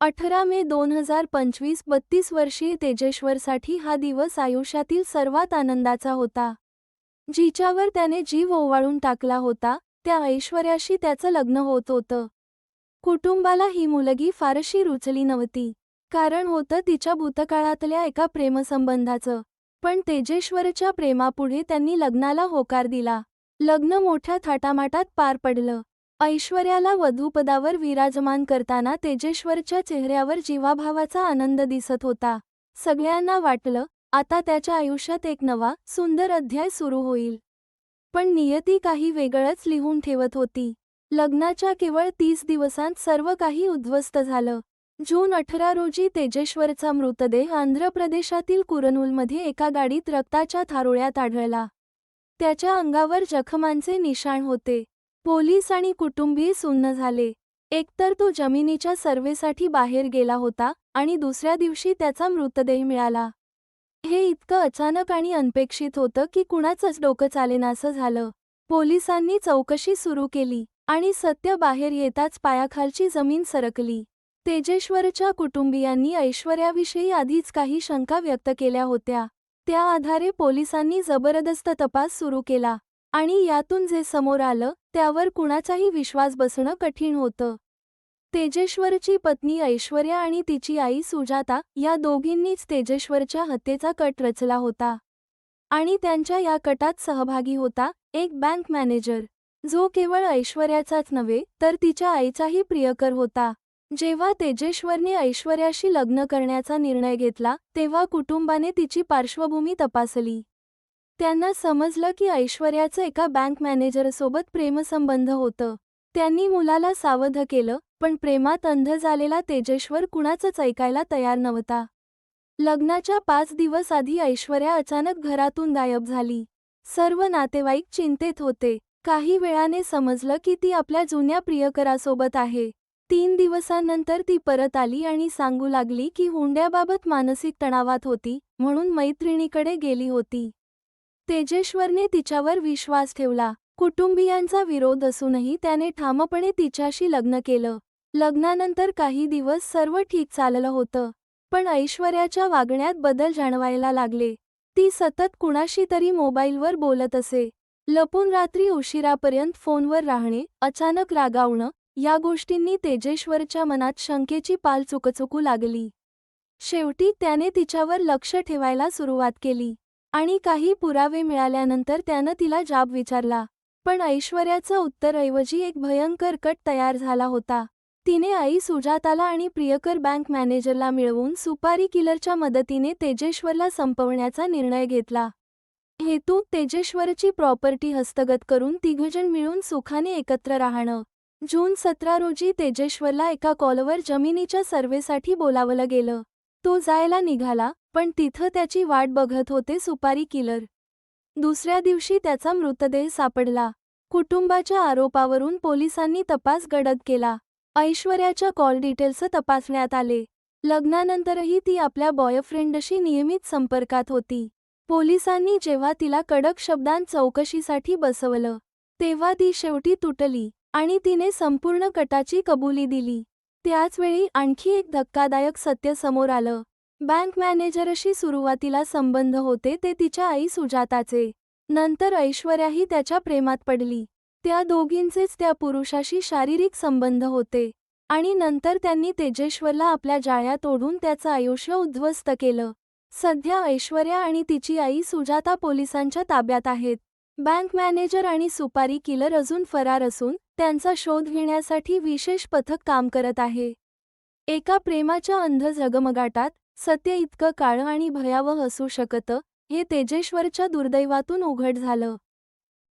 अठरा मे दोन हजार पंचवीस बत्तीस वर्षीय तेजेश्वरसाठी हा दिवस आयुष्यातील सर्वात आनंदाचा होता. जिच्यावर त्याने जीव ओवाळून टाकला होता त्या ऐश्वर्याशी त्याचं लग्न होत होतं. कुटुंबाला ही मुलगी फारशी रुचली नव्हती कारण होतं तिच्या भूतकाळातल्या एका प्रेमसंबंधाचं. पण तेजेश्वरच्या प्रेमापुढे त्यांनी लग्नाला होकार दिला. लग्न मोठ्या थाटामाटात पार पडलं. ऐश्वर्याला वधूपदावर विराजमान करताना तेजेश्वरच्या चेहऱ्यावर जीवाभावाचा आनंद दिसत होता. सगळ्यांना वाटलं आता त्याच्या आयुष्यात एक नवा सुंदर अध्याय सुरू होईल. पण नियती काही वेगळंच लिहून ठेवत होती. लग्नाच्या केवळ तीस दिवसांत सर्व काही उद्ध्वस्त झालं. जून अठरा रोजी तेजेश्वरचा मृतदेह आंध्र प्रदेशातील कुरनूलमध्ये एका गाडीत रक्ताच्या थारोळ्यात आढळला. त्याच्या अंगावर जखमांचे निशाण होते. पोलीस आणि कुटुंबीय सुन्न झाले. एकतर तो जमिनीच्या सर्वेसाठी बाहेर गेला होता आणि दुसऱ्या दिवशी त्याचा मृतदेह मिळाला. हे इतकं अचानक आणि अनपेक्षित होतं की कुणाचंच डोकं चालेनासं झालं. पोलिसांनी चौकशी सुरू केली आणि सत्य बाहेर येताच पायाखालची जमीन सरकली. तेजेश्वरच्या कुटुंबियांनी ऐश्वर्याविषयी आधीच काही शंका व्यक्त केल्या होत्या. त्या आधारे पोलिसांनी जबरदस्त तपास सुरू केला आणि यातून जे समोर आलं त्यावर कुणाचाही विश्वास बसणं कठीण होतं. तेजेश्वरची पत्नी ऐश्वर्या आणि तिची आई सुजाता या दोघींनीच तेजेश्वरच्या हत्येचा कट रचला होता. आणि त्यांच्या या कटात सहभागी होता एक बँक मॅनेजर. जो केवळ ऐश्वर्याचाच नव्हे तर तिच्या आईचाही प्रियकर होता. जेव्हा तेजेश्वरने ऐश्वर्याशी लग्न करण्याचा निर्णय घेतला तेव्हा कुटुंबाने तिची पार्श्वभूमी तपासली. त्यांना समजलं की ऐश्वर्याचं एका बँक मॅनेजरसोबत प्रेमसंबंध होतं. त्यांनी मुलाला सावध केलं पण प्रेमात अंध झालेला तेजेश्वर कुणाचंच ऐकायला तयार नव्हता. लग्नाच्या पाच दिवस आधी ऐश्वर्या अचानक घरातून गायब झाली. सर्व नातेवाईक चिंतेत होते. काही वेळाने समजलं की ती आपल्या जुन्या प्रियकरासोबत आहे. तीन दिवसांनंतर ती परत आली आणि सांगू लागली की हुंड्याबाबत मानसिक तणावात होती म्हणून मैत्रिणीकडे गेली होती. तेजेश्वरने तिच्यावर विश्वास ठेवला. कुटुंबियांचा विरोध असूनही त्याने ठामपणे तिच्याशी लग्न केलं. लग्नानंतर काही दिवस सर्व ठीक चाललं होतं. पण ऐश्वर्याच्या वागण्यात बदल जाणवायला लागले. ती सतत कुणाशी तरी मोबाईलवर बोलत असे. लपून रात्री उशिरापर्यंत फोनवर राहणे अचानक रागावणं या गोष्टींनी तेजेश्वरच्या मनात शंकेची पाल चुकचुकू लागली. शेवटी त्याने तिच्यावर लक्ष ठेवायला सुरुवात केली. आणि काही पुरावे मिळाल्यानंतर त्यानं तिला जाब विचारला. पण ऐश्वर्याचं उत्तरऐवजी एक भयंकर कट तयार झाला होता. तिने आई सुजाताला आणि प्रियकर बँक मॅनेजरला मिळवून सुपारी किलरच्या मदतीने तेजेश्वरला संपवण्याचा निर्णय घेतला. हेतू तेजेश्वरची प्रॉपर्टी हस्तगत करून तिघजण मिळून सुखाने एकत्र राहणं. जून सतरा रोजी तेजेश्वरला एका कॉलवर जमिनीच्या सर्वेसाठी बोलावलं गेलं. तो जायला निघाला पण तिथं त्याची वाट बघत होते सुपारी किलर. दुसऱ्या दिवशी त्याचा मृतदेह सापडला. कुटुंबाच्या आरोपावरून पोलिसांनी तपास गडद केला. ऐश्वर्याच्या कॉल डिटेल्स तपासण्यात आले. लग्नानंतरही ती आपल्या बॉयफ्रेंडशी नियमित संपर्कात होती. पोलिसांनी जेव्हा तिला कडक शब्दांत चौकशीसाठी बसवलं तेव्हा ती शेवटी तुटली आणि तिने संपूर्ण कटाची कबुली दिली. त्याचवेळी आणखी एक धक्कादायक सत्य समोर आलं. बँक मॅनेजरशी सुरुवातीला संबंध होते ते तिच्या आई सुजाताचे. नंतर ऐश्वर्याही त्याच्या प्रेमात पडली. त्या दोघींचेच त्या पुरुषाशी शारीरिक संबंध होते. आणि नंतर त्यांनी तेजेश्वरला आपल्या जाळ्यात ओढून त्याचं आयुष्य उद्ध्वस्त केलं. सध्या ऐश्वर्या आणि तिची आई सुजाता पोलिसांच्या ताब्यात आहेत. बँक मॅनेजर आणि सुपारी किलर अजून फरार असून त्यांचा शोध घेण्यासाठी विशेष पथक काम करत आहे. एका प्रेमाच्या अंध झगमगाटात सत्य इतकं काळं आणि भयावह असू शकतं हे तेजेश्वरच्या दुर्दैवातून उघड झालं.